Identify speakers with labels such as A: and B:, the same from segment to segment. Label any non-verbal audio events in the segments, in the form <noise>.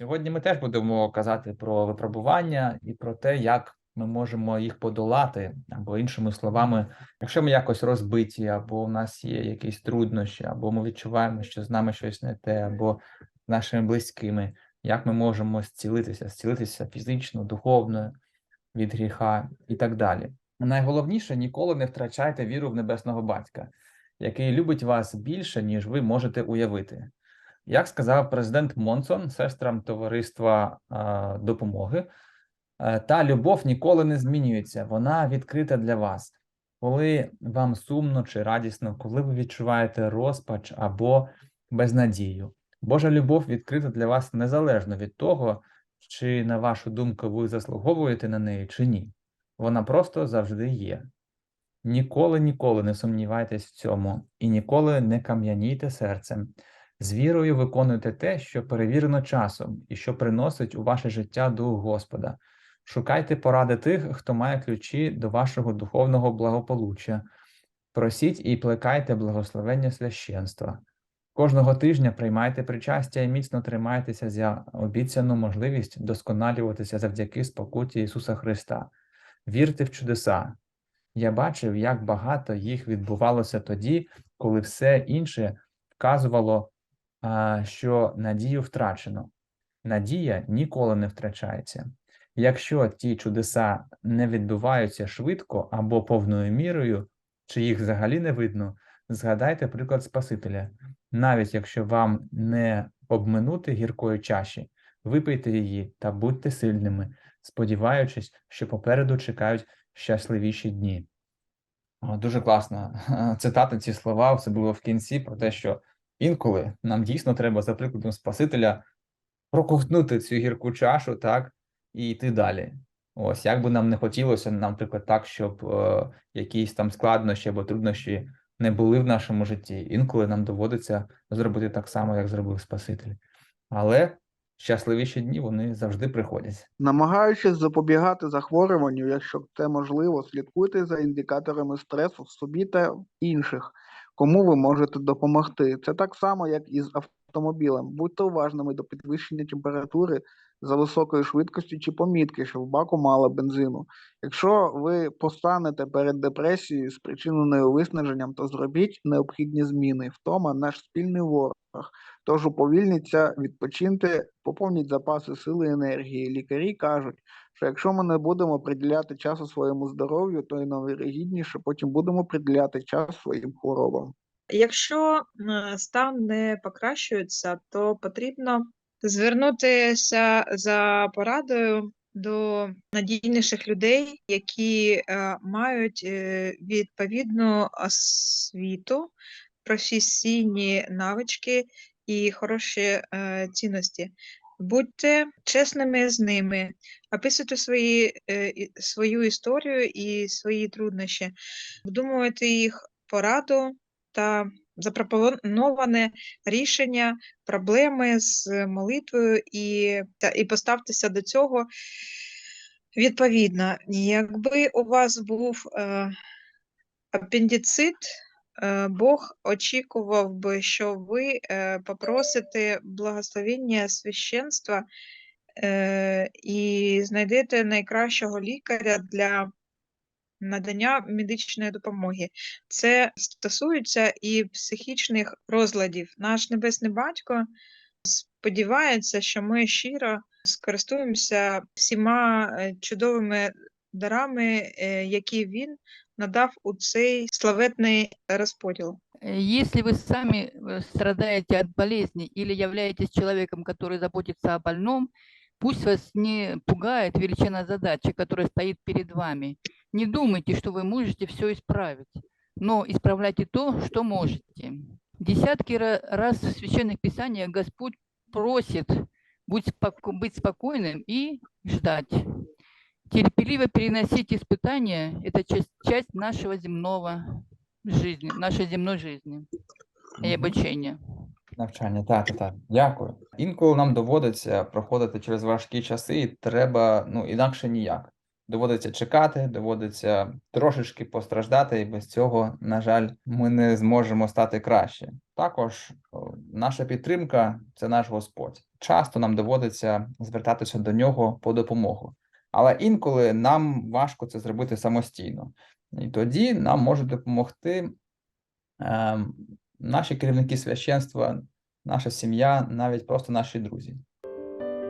A: Сьогодні ми теж будемо казати про випробування і про те, як ми можемо їх подолати, або іншими словами, якщо ми якось розбиті, або у нас є якісь труднощі, або ми відчуваємо, що з нами щось не те, або з нашими близькими, як ми можемо зцілитися, зцілитися фізично, духовно від гріха і так далі. Найголовніше ніколи не втрачайте віру в небесного батька, який любить вас більше, ніж ви можете уявити. Як сказав президент Монсон сестрам товариства е, допомоги, е, та любов ніколи не змінюється, вона відкрита для вас. Коли вам сумно чи радісно, коли ви відчуваєте розпач або безнадію. Божа любов відкрита для вас незалежно від того, чи, на вашу думку, ви заслуговуєте на неї чи ні. Вона просто завжди є. Ніколи, ніколи не сумнівайтесь в цьому і ніколи не кам'янійте серцем. З вірою виконуйте те, що перевірено часом і що приносить у ваше життя дух Господа. Шукайте поради тих, хто має ключі до вашого духовного благополуччя. Просіть і плекайте благословення священства. Кожного тижня приймайте причастя і міцно тримайтеся за обіцяну можливість досконалюватися завдяки спокуті Ісуса Христа. Вірте в чудеса. Я бачив, як багато їх відбувалося тоді, коли все інше вказувало, що надію втрачено. Надія ніколи не втрачається. Якщо ті чудеса не відбуваються швидко або повною мірою, чи їх взагалі не видно, згадайте приклад Спасителя. Навіть якщо вам не обминути гіркої чаші, випийте її та будьте сильними, сподіваючись, що попереду чекають щасливіші дні. Дуже класно <laughs> цитати ці слова, особливо в кінці, про те, що інколи нам дійсно треба, за прикладом Спасителя, проковтнути цю гірку чашу, так, і йти далі. Ось, як би нам не хотілося, наприклад, так, щоб е, якісь там складнощі або труднощі не були в нашому житті. Інколи нам доводиться зробити так само, як зробив Спаситель. Але щасливіші дні вони завжди приходять.
B: Намагаючись запобігати захворюванню, якщо це можливо, слідкуйте за індикаторами стресу в собі та інших, кому ви можете допомогти. Це так само, як і з автомобілем. Будьте уважними до підвищення температури за високою швидкістю чи помітки, що в баку мало бензину. Якщо ви постанете перед депресією, спричиненою виснаженням, то зробіть необхідні зміни. Втома наш спільний ворог. Тож уповільніться, відпочиньте, поповніть запаси сили і енергії. Лікарі кажуть, що якщо ми не будемо приділяти часу своєму здоров'ю, то й найвірогідніше потім будемо приділяти час своїм хворобам.
C: Якщо стан не покращується, то потрібно звернутися за порадою до надійніших людей, які е, мають е, відповідну освіту, професійні навички і хороші е, цінності. Будьте чесними з ними, описуйте свої, е, свою історію і свої труднощі, вдумуйте їх пораду та запропоноване рішення проблеми з молитвою і, та, і поставтеся до цього відповідно. Якби у вас був е, апендицит, Бог очікував би, що ви е, попросите благословення священства е, і знайдете найкращого лікаря для надання медичної допомоги. Це стосується і психічних розладів. Наш Небесний Батько сподівається, що ми щиро скористуємося всіма е, чудовими дарами, е, які він надав у цей славетний розподіл.
D: Если вы сами страдаете от болезни или являетесь человеком, который заботится о больном, пусть вас не пугает величина задачи, которая стоит перед вами. Не думайте, что вы можете все исправить, но исправляйте то, что можете. Десятки ра- раз в Священных Писаниях Господь просит споко- быть спокойным и ждать. Терпеливо переносить испытания – это часть, часть нашего земного жизни, нашей земной жизни и обучения.
A: Навчання, так, так, так. Дякую. Інколи нам доводиться проходити через важкі часи, і треба, ну, інакше ніяк. Доводиться чекати, доводиться трошечки постраждати, і без цього, на жаль, ми не зможемо стати краще. Також наша підтримка це наш Господь. часто нам доводиться звертатися до нього по допомогу. Але інколи нам важко це зробити самостійно. І тоді нам можуть допомогти ем, наші керівники священства, наша сім'я, навіть просто наші друзі.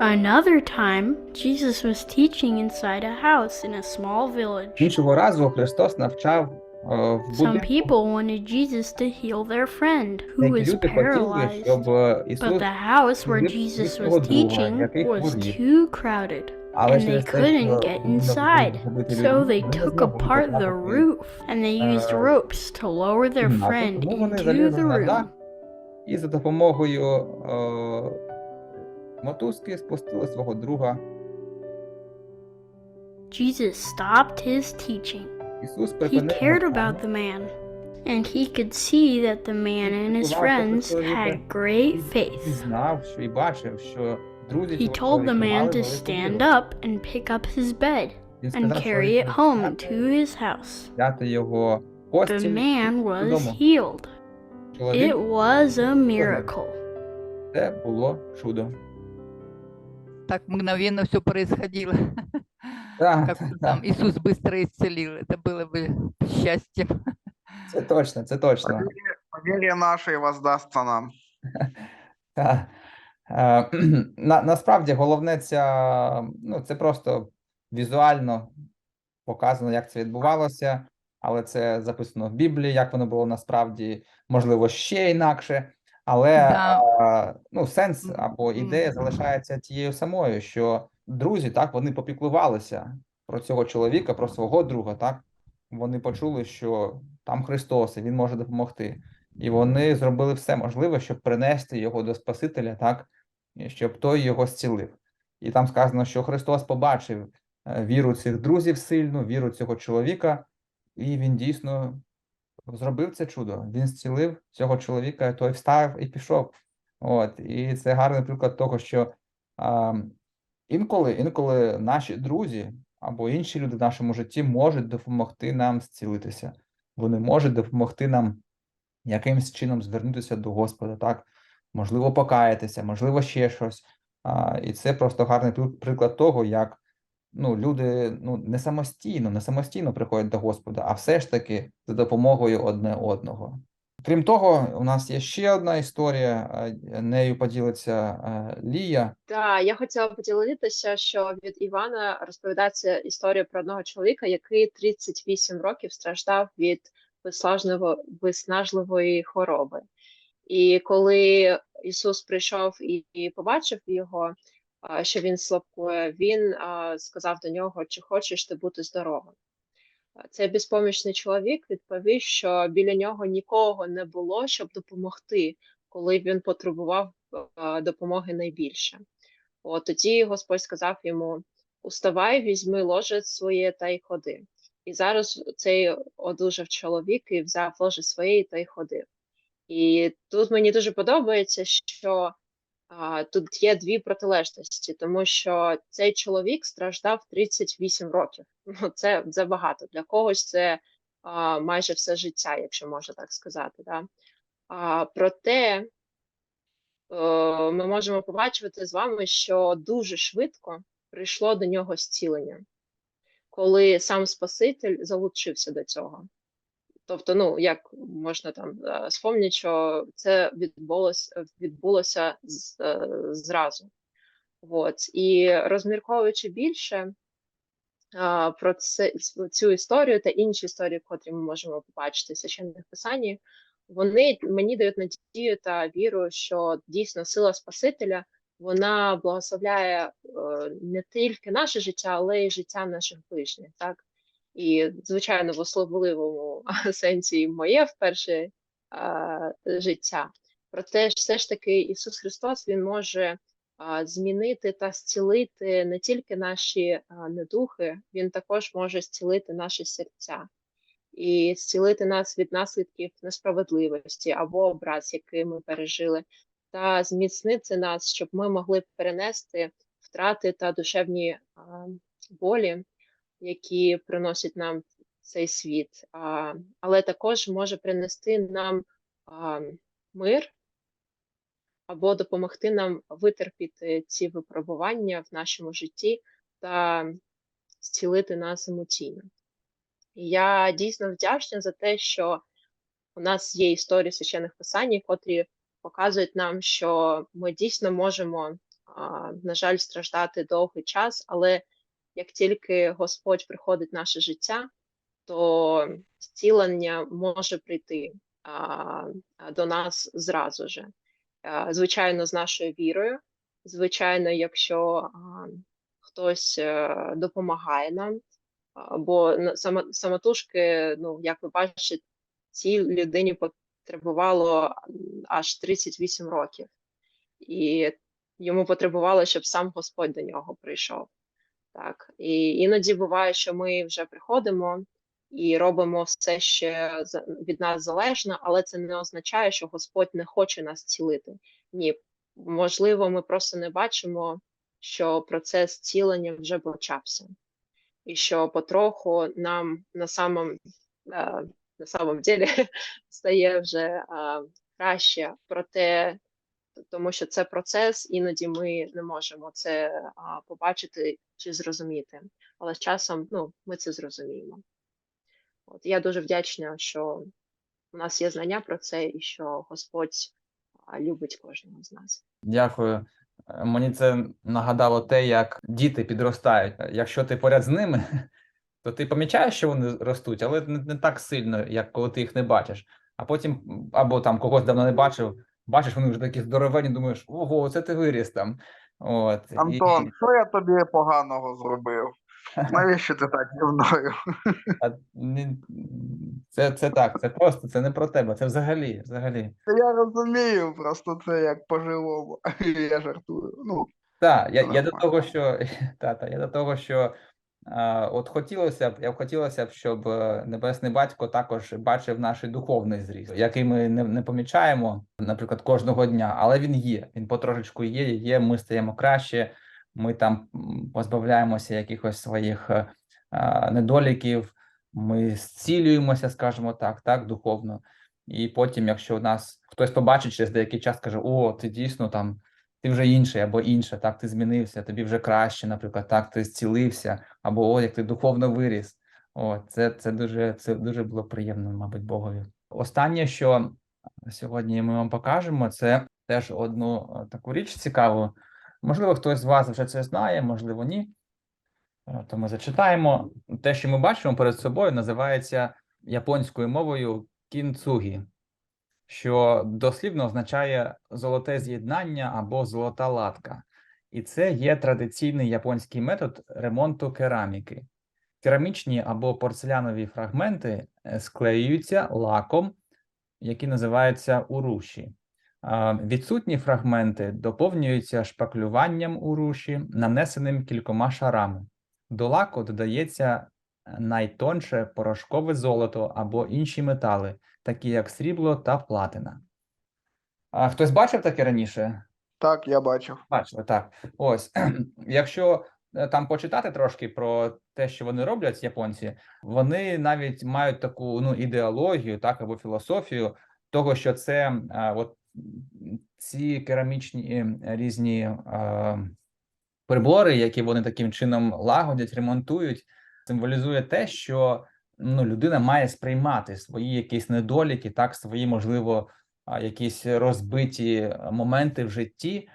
E: Another time, Jesus was teaching inside a house in a small village.
A: Іншого разу Христос навчав е, в
E: Some
A: будинку.
E: people wanted Jesus to heal their friend who
A: Деякі
E: was
A: люди хотіли,
E: paralyzed.
A: щоб е, Ісус,
E: But the house where
A: зцілив
E: Jesus
A: свого
E: was
A: друга,
E: teaching
A: який
E: was
A: хворів.
E: too crowded, and they
A: через те,
E: couldn't
A: що
E: get
A: він не був
E: inside.
A: зробити
E: So
A: людьми,
E: they
A: вони не
E: took
A: змогли
E: apart the
A: потрапити
E: roof and they used
A: uh,
E: ropes to lower their
A: кімнату.
E: friend
A: Тому вони
E: into
A: залізли
E: the
A: на
E: room.
A: дах і за допомогою е, мотузки спустили свого друга.
E: Jesus stopped his teaching.
A: Ісус
E: He
A: припинив
E: cared
A: навчання.
E: about the man, and he could see that the man and his friends had great
A: і
E: faith.
A: знав, що і бачив, що друзі
E: He
A: цього
E: told the
A: чоловіка
E: man
A: мали
E: to
A: велику
E: stand
A: віру.
E: up and pick up his bed
A: Він
E: and
A: сказав, що
E: carry
A: він
E: it home
A: повинен
E: to his house.
A: взяти його
E: The
A: постіль.
E: man was
A: додому.
E: healed.
A: Чоловік,
E: It was a miracle.
A: це було чудо.
D: Так мгновенно все происходило.
A: Так,
D: Как
A: так,
D: там
A: так.
D: Иисус быстро исцелил. Это было бы счастьем.
A: Це точно, це точно.
B: Повір'я наше воздасться нам.
A: Та, е, <clears throat> на, насправді головне ця, ну, це просто візуально показано, як це відбувалося, але це записано в Біблії, як воно було насправді, можливо, ще інакше. Але
D: Да.
A: е, ну, сенс або ідея залишається тією самою, що друзі, так, вони попіклувалися про цього чоловіка, про свого друга, так? Вони почули, що там Христос, і він може допомогти. І вони зробили все можливе, щоб принести його до Спасителя, так, щоб той його зцілив. І там сказано, що Христос побачив е, віру цих друзів сильну, віру цього чоловіка, і він дійсно зробив це чудо. Він зцілив цього чоловіка, той встав і пішов. От, і це гарний приклад того, що а, інколи, інколи наші друзі або інші люди в нашому житті можуть допомогти нам зцілитися. Вони можуть допомогти нам якимсь чином звернутися до Господа, так? Можливо, покаятися, можливо, ще щось. А, і це просто гарний приклад того, як ну, люди ну, не самостійно, не самостійно приходять до Господа, а все ж таки за допомогою одне одного. Крім того, у нас є ще одна історія, нею поділиться Лія.
F: Так, я хотіла поділитися, що від Івана розповідається історія про одного чоловіка, який 38 років страждав від виснажливо- виснажливої хвороби. І коли Ісус прийшов і, побачив його, що він слабкує, він сказав до нього, чи хочеш ти бути здоровим. Цей безпомічний чоловік відповів, що біля нього нікого не було, щоб допомогти, коли він потребував допомоги найбільше. От тоді Господь сказав йому: Уставай, візьми ложе своє та й ходи. І зараз цей одужав чоловік і взяв ложе своє та й ходив. І тут мені дуже подобається, що а, тут є дві протилежності, тому що цей чоловік страждав 38 років. <laughs> Ну, це забагато. Для когось це а, майже все життя, якщо можна так сказати. Да? А, проте е, ми можемо побачити з вами, що дуже швидко прийшло до нього зцілення, коли сам Спаситель залучився до цього. Тобто, ну як можна там е, спомнити, що це відбулося, відбулося з, е, зразу. От. І розмірковуючи більше а, про це, цю історію та інші історії, котрі ми можемо побачити в священних писанні, вони мені дають надію та віру, що дійсно сила Спасителя вона благословляє е, не тільки наше життя, але й життя наших ближніх. Так? І, звичайно, в особливому <laughs> сенсі моє вперше життя. Проте ж все ж таки Ісус Христос Він може змінити та зцілити не тільки наші недухи, Він також може зцілити наші серця і зцілити нас від наслідків несправедливості або образ, який ми пережили, та зміцнити нас, щоб ми могли перенести втрати та душевні болі які приносять нам цей світ, а, але також може принести нам а, мир або допомогти нам витерпіти ці випробування в нашому житті та зцілити нас емоційно. І я дійсно вдячна за те, що у нас є історії священних писань, котрі показують нам, що ми дійсно можемо, на жаль, страждати довгий час, але як тільки Господь приходить в наше життя, то зцілення може прийти до нас зразу же. Звичайно, з нашою вірою. Звичайно, якщо хтось е, допомагає нам, бо самотужки, ну, як ви бачите, цій людині потребувало аж 38 років, і йому потребувало, щоб сам Господь до нього прийшов. Так, і іноді буває, що ми вже приходимо і робимо все ще від нас залежне, але це не означає, що Господь не хоче нас цілити. Ні, можливо, ми просто не бачимо, що процес цілення вже почався, і що потроху нам на самом, е, на самом ділі <laughs> стає вже е, краще. Проте тому що це процес, іноді ми не можемо це а, побачити чи зрозуміти. Але з часом ну, ми це зрозуміємо. От я дуже вдячна, що у нас є знання про це і що Господь а, любить кожного з нас.
A: Дякую. Е, Мені це нагадало те, як діти підростають. Якщо ти поряд з ними, <laughs> то ти помічаєш, що вони ростуть, але не, не так сильно, як коли ти їх не бачиш. А потім або там когось давно не бачив, бачиш, вони вже такі здоровені, думаєш, ого, це ти виріс там. От і-
B: Антон, що я тобі поганого зробив? <laughs> Навіщо ти так зі мною?
A: це, це так, це просто це не про тебе, це взагалі, взагалі.
B: Я розумію, просто це як по-живому. <laughs> Я жартую. Ну,
A: Так, я, я до того, що <laughs> та, та, я до того, що от хотілося б, я б хотілося б, щоб е, Небесний Батько також бачив наш духовний зріст, який ми не, не помічаємо, наприклад, кожного дня, але він є. Він потрошечку є, є. Ми стаємо краще. Ми там позбавляємося якихось своїх е, а, недоліків. Ми зцілюємося, скажімо так, так, духовно. І потім, якщо у нас хтось побачить через деякий час, каже: О, ти дійсно там ти вже інший або інша, так ти змінився, тобі вже краще, наприклад, так ти зцілився, або о, як ти духовно виріс. О, це, це дуже це дуже було приємно, мабуть, Богові. Останнє, що сьогодні ми вам покажемо, це теж одну е, таку річ цікаву. Можливо, хтось з вас вже це знає, можливо, ні. Е, То ми зачитаємо. Те, що ми бачимо перед собою, називається японською мовою кінцугі що дослівно означає золоте з'єднання або золота латка. І це є традиційний японський метод ремонту кераміки. Керамічні або порцелянові фрагменти е, склеюються лаком, який називається уруші. Відсутні фрагменти доповнюються шпаклюванням уруші, нанесеним кількома шарами. До лаку додається е, найтонше порошкове золото або інші метали, такі як срібло та платина. А хтось бачив таке раніше?
B: Так, я бачив.
A: Бачили, так. Ось, <clears throat> якщо е, там почитати трошки про те, що вони роблять, японці, вони навіть мають таку ну, ідеологію, так, або філософію того, що це а, от ці керамічні е, різні е, прибори, які вони таким чином лагодять, ремонтують, символізує те, що ну, людина має сприймати свої якісь недоліки, так, свої, можливо, якісь розбиті моменти в житті,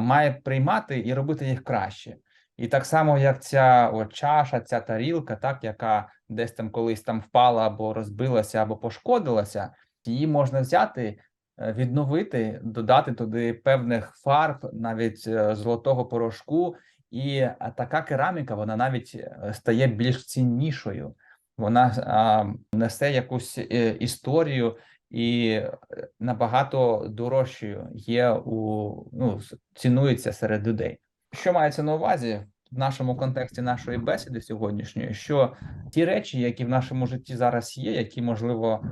A: має приймати і робити їх краще. І так само, як ця от, чаша, ця тарілка, так, яка десь там колись там впала або розбилася, або пошкодилася, її можна взяти, е, відновити, додати туди певних фарб, навіть е, золотого порошку, і така кераміка вона навіть е, стає більш ціннішою. Вона а, несе якусь історію і е, набагато дорожчою є у ну цінується серед людей. Що мається на увазі в нашому контексті нашої бесіди сьогоднішньої? Що ті речі, які в нашому житті зараз є, які можливо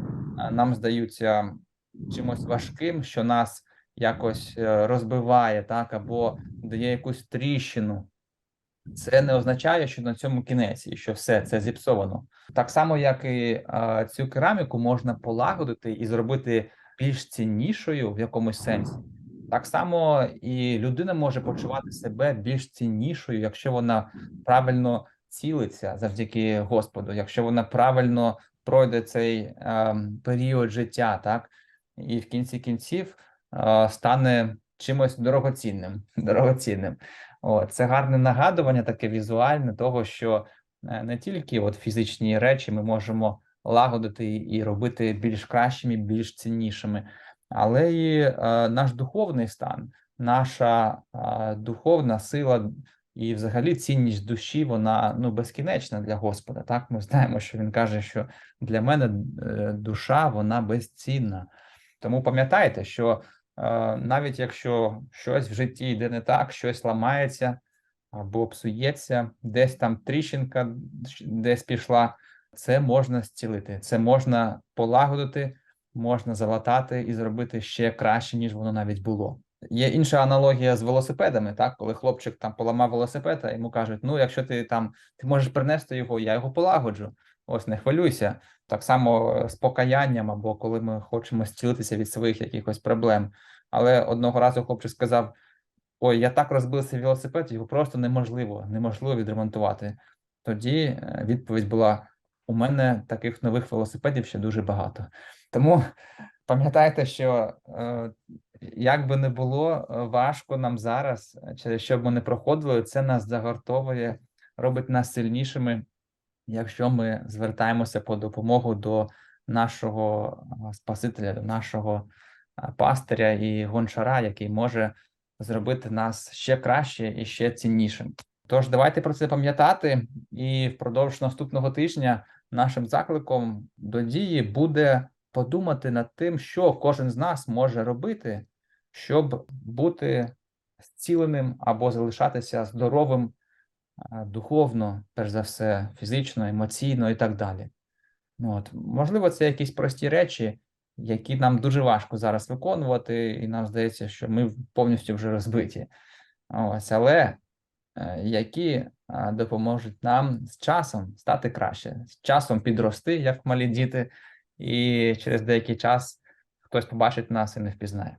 A: нам здаються чимось важким, що нас якось е, розбиває, так або дає якусь тріщину. Це не означає, що на цьому кінець і що все це зіпсовано. Так само, як і а, цю кераміку можна полагодити і зробити більш ціннішою в якомусь сенсі. Так само і людина може почувати себе більш ціннішою, якщо вона правильно цілиться завдяки Господу, якщо вона правильно пройде цей ем, період життя, так і в кінці кінців е, стане чимось дорогоцінним. <laughs> дорогоцінним. О, це гарне нагадування, таке візуальне того, що е, не тільки от фізичні речі ми можемо лагодити і- робити більш кращими, більш ціннішими, але і е, наш духовний стан, наша е, духовна сила і взагалі цінність душі, вона ну безкінечна для Господа. Так, ми знаємо, що він каже, що для мене е, душа вона безцінна. Тому пам'ятайте, що навіть якщо щось в житті йде не так, щось ламається або псується, десь там тріщинка десь пішла, це можна зцілити, це можна полагодити, можна залатати і зробити ще краще, ніж воно навіть було. Є інша аналогія з велосипедами, так, коли хлопчик там поламав велосипед, а йому кажуть: ну, якщо ти там ти можеш принести його, я його полагоджу. Ось не хвилюйся. Так само е, з покаянням, або коли ми хочемо зцілитися від своїх якихось проблем. Але одного разу хлопчик сказав: Ой, я так розбився велосипед, його просто неможливо, неможливо відремонтувати. Тоді е, відповідь була: у мене таких нових велосипедів ще дуже багато. Тому пам'ятайте, що е, як би не було важко нам зараз, через що б ми не проходили, це нас загортовує, робить нас сильнішими, якщо ми звертаємося по допомогу до нашого Спасителя, до нашого пастиря і гончара, який може зробити нас ще краще і ще ціннішим. Тож давайте про це пам'ятати, і впродовж наступного тижня нашим закликом до дії буде подумати над тим, що кожен з нас може робити, щоб бути зціленим або залишатися здоровим духовно, перш за все, фізично, емоційно і так далі. Ну, от, можливо, це якісь прості речі, які нам дуже важко зараз виконувати, і нам здається, що ми повністю вже розбиті. Ось, але е, які допоможуть нам з часом стати краще, з часом підрости, як малі діти, і через деякий час хтось побачить нас і не впізнає.